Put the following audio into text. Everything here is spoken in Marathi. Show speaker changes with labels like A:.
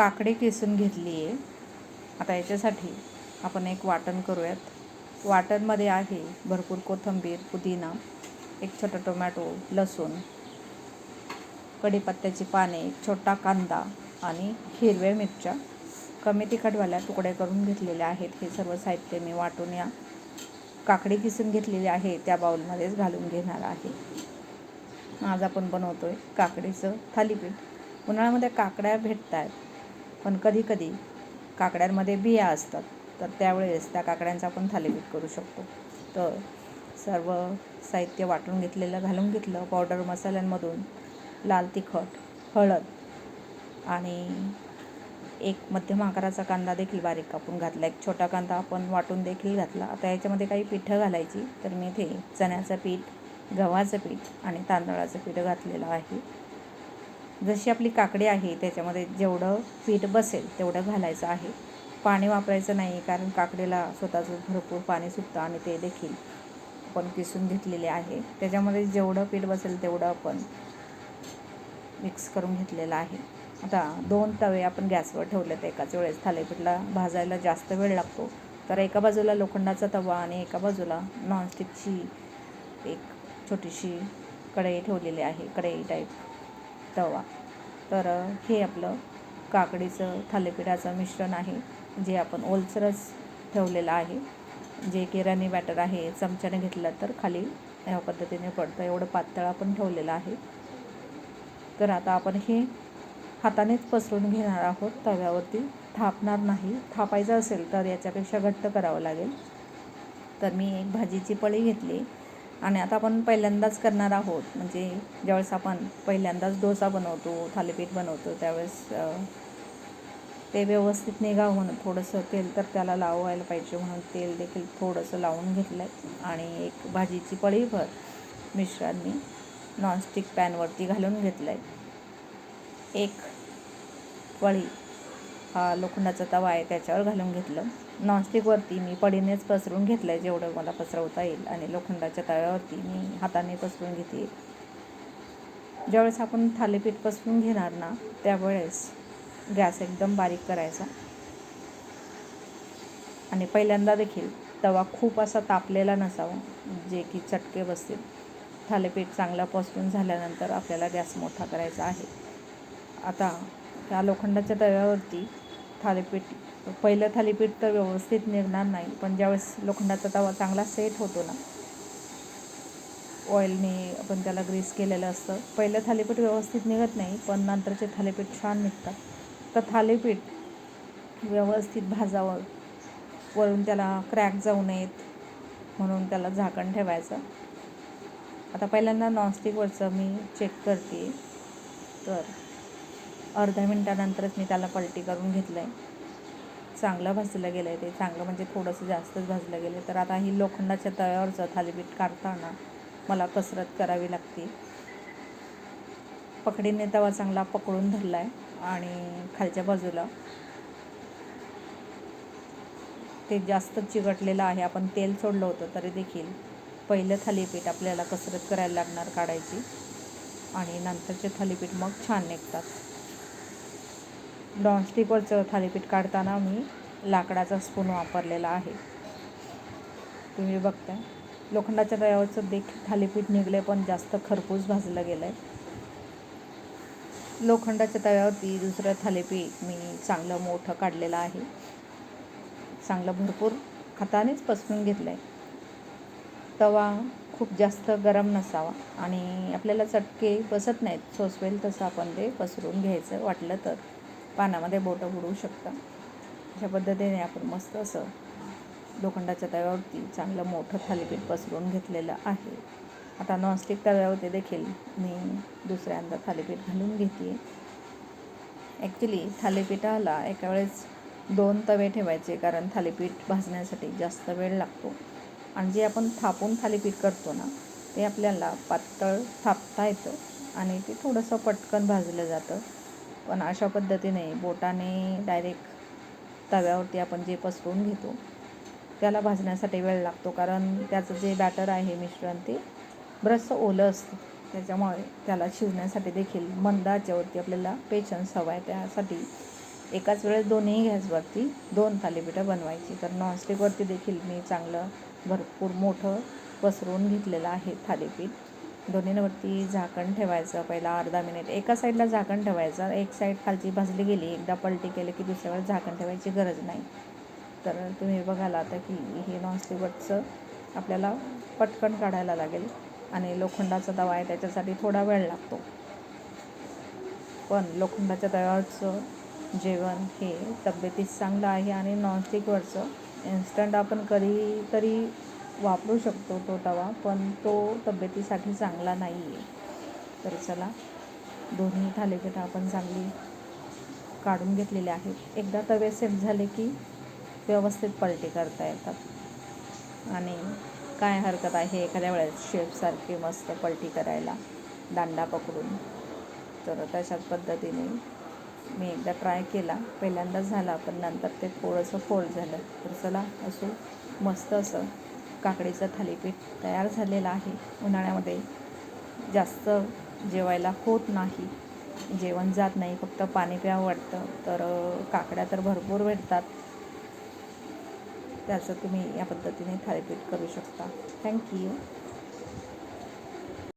A: काकडी किसून घेतली आहे. आता याच्यासाठी आपण एक वाटण करूयात. वाटणमध्ये आहे भरपूर कोथिंबीर पुदिना एक छोटा टोमॅटो लसूण कढीपत्त्याची पाने एक छोटा कांदा आणि हिरव्या मिरच्या. कमी तिखटवाल्या तुकडे करून घेतलेल्या आहेत. हे सर्व साहित्य मी वाटून या काकडी किसून घेतलेली आहे. त्या बाउलमध्येच घालून घेणार आहे. आज आपण बनवतो आहे काकडीचं थालीपीठ. उन्हाळ्यामध्ये काकड्या भेटत आहेत पण कधी कधी काकड्यांमध्ये बिया असतात. तर त्यावेळेस त्या काकड्यांचा आपण थालीपीठ करू शकतो. तर सर्व साहित्य वाटून घेतलेलं घालून घेतलं पावडर मसाल्यांमधून लाल तिखट हळद आणि एक मध्यम आकाराचा कांदा देखील बारीक कापून घातला. एक छोटा कांदा आपण वाटून देखील घातला. आता याच्यामध्ये काही पिठं घालायची. तर मी इथे चण्याचं पीठ गव्हाचं पीठ आणि तांदळाचं पीठ घातलेलं आहे. जशी आपली काकडी आहे त्याच्यामध्ये जेवढं पीठ बसेल तेवढं घालायचं आहे. पाणी वापरायचं नाही कारण काकडीला स्वतःचं भरपूर पाणी सुटतं आणि ते देखील आपण किसून घेतलेले आहे. त्याच्यामध्ये जेवढं पीठ बसेल तेवढं आपण मिक्स करून घेतलेलं आहे. आता दोन तवे आपण गॅसवर ठेवले तर एकाच वेळेस. थालीपीठला भाजायला जास्त वेळ लागतो. तर एका बाजूला लोखंडाचा तवा आणि एका बाजूला नॉनस्टिकची एक छोटीशी कढई ठेवलेली आहे कढई टाईप तवा. तर हे आपलं काकडीचं थालीपीठाचं मिश्रण आहे जे आपण ओलसरच ठेवलेलं आहे. जे की रनी बॅटर आहे चमच्याने घेतलं तर खाली ह्या पद्धतीने पडतं. एवढं पातळ आपण ठेवलेलं आहे. तर आता आपण हे हातानेच पसरून घेणार आहोत. तव्यावरती थापणार नाही. थापायचं असेल तर याच्यापेक्षा घट्ट करावं लागेल. तर मी एक भाजीची पळी घेतली. आणि आता आपण पहिल्यांदाच करणार आहोत. म्हणजे ज्यावेळेस आपण पहिल्यांदाच डोसा बनवतो थालीपीठ बनवतो त्यावेळेस ते व्यवस्थित निघावं म्हणून थोडंसं तेल तर त्याला लावायला पाहिजे म्हणून तेल देखील थोडंसं लावून घेतलं आहे आणि एक भाजीची पळीभर मिश्रण मी नॉनस्टिक पॅनवरती घालून घेतलं आहे एक पळी हा लोखंडाचा तवा आहे त्याच्यावर घालून घेतलं. नॉनस्टिकवरती मी पडीनेच पसरून घेतलं आहे जेवढं मला पसरवता येईल आणि लोखंडाच्या तव्यावरती मी हाताने पसरून घेते. ज्यावेळेस आपण थालीपीठ पसरून घेणार ना त्यावेळेस गॅस एकदम बारीक करायचा. आणि पहिल्यांदा देखील तवा खूप असा तापलेला नसावा जे की चटके बसतील. थालीपीठ चांगला पसरून झाल्यानंतर आपल्याला गॅस मोठा करायचा आहे. आता त्या लोखंडाच्या तव्यावरती थालीपीठ पहिलं थालीपीठ तर व्यवस्थित निघणार नाही पण ज्यावेळेस लोखंडाचा तवा चांगला सेट होतो ना ऑइलने आपण त्याला ग्रीस केलेलं असतं. पहिलं थालीपीठ व्यवस्थित निघत नाही पण नंतरचे थालीपीठ छान निघतात. तर थालीपीठ व्यवस्थित भाजावं. वरून त्याला क्रॅक जाऊ नयेत म्हणून त्याला झाकण ठेवायचं. आता पहिल्यांदा नॉनस्टिकवरचं मी चेक करते. तर अर्ध्या मिनटानंतरच मी त्याला पलटी करून घेतलं आहे चांगलं भाजलं गेलं आहे ते. चांगलं म्हणजे थोडंसं जास्तच भाजलं गेलं तर आता ही लोखंडाच्या तव्यावरचं थालीपीठ काढताना मला कसरत करावी लागते. पकडीने तवा चांगला पकडून धरला आहे आणि खालच्या बाजूला ते जास्त चिकटलेलं आहे. आपण तेल सोडलं होतं तरी देखील पहिलं थालीपीठ आपल्याला कसरत करायला लागणार काढायची. आणि नंतरचे थालीपीठ मग छान निघतात. नॉनस्टिकवरचं थालीपीठ काढताना मी लाकडाचा स्पून वापरलेला आहे. तुम्ही बघताय. लोखंडाच्या तव्यावरचं देखील थालीपीठ निघले पण जास्त खरपूस भाजलं गेलं आहे लोखंडाच्या तव्यावरती दुसरं थालीपीठ मी चांगलं मोठं काढलेलं आहे. चांगलं भरपूर हातानेच पसरून घेतलं आहे तवा खूप जास्त गरम नसावा आणि आपल्याला चटके बसत नाहीत. सोसवेल तसं आपण ते पसरून घ्यायचं वाटलं तर. पाण्यामध्ये बोटं बुडवू शकता. अशा पद्धतीने आपण मस्त असं लोखंडाच्या तव्यावरती चांगलं मोठं थालीपीठ पसरून घेतलेलं आहे. आता नॉनस्टिक तव्यावरती देखील मी दुसऱ्यांदा थालीपीठ घालून घेते. ॲक्च्युली थालीपीठाला एका वेळेस दोन तवे ठेवायचे कारण थालीपीठ भाजण्यासाठी जास्त वेळ लागतो. आणि जे आपण थापून थालीपीठ करतो ना ते आपल्याला पातळ थापता येतं आणि ते थोडंसं पटकन भाजलं जातं. पण अशा पद्धतीने बोटाने डायरेक्ट तव्यावरती आपण जे पसरून घेतो त्याला भाजण्यासाठी वेळ लागतो. कारण त्याचं जे बॅटर आहे मिश्रण ते बरंचसं ओलं असतं. त्याच्यामुळे त्याला शिजण्यासाठी देखील मंद आपल्याला पेशन्स हवा आहे. त्यासाठी एकाच वेळेस दोन्ही गॅसवरती दोन थालीपीठं बनवायची. तर नॉनस्टिकवरती देखील मी चांगलं भरपूर मोठं पसरवून घेतलेलं आहे थालीपीठ. दोन्हीवरती झाकण ठेवायचं पहिला अर्धा मिनिट. एका साईडला झाकण ठेवायचं. एक साईड खालची भाजली गेली एकदा पलटी केली की दुसऱ्या झाकण ठेवायची गरज नाही. तर तुम्ही बघाल आता की हे नॉनस्टिकवरचं आपल्याला पटकन काढायला लागेल आणि लोखंडाचा तवा आहे त्याच्यासाठी थोडा वेळ लागतो. पण लोखंडाच्या तव्यावरचं जेवण हे तब्येतीस चांगलं आहे आणि नॉनस्टिकवरचं. इन्स्टंट आपण कधी तरी वापरू शकतो तो तवा पण तो तब्येतीसाठी चांगला नाही आहे तर चला दोन्ही थालीपीठं आपण चांगली काढून घेतलेले आहेत. एकदा तवे सेट झाले की व्यवस्थित पलटी करता येतात. आणि काय हरकत आहे एखाद्या वेळेस शेफसारखी मस्त पलटी करायला दांडा पकडून. तर तशाच पद्धतीने मी एकदा ट्राय केला. पहिल्यांदाच झाला पण नंतर ते थोडंसं फोल्ड झालं. तर चला असो मस्त असं काकडीचं थालीपीठ तयार झालेलं आहे. उन्हाळ्यामध्ये जास्त जेवायला होत नाही. जेवण जात नाही फक्त पाणी प्यावं वाटतं. तर काकड्या तर भरपूर भेटतात. त्याचं तुम्ही या पद्धतीने थालीपीठ करू शकता. थँक्यू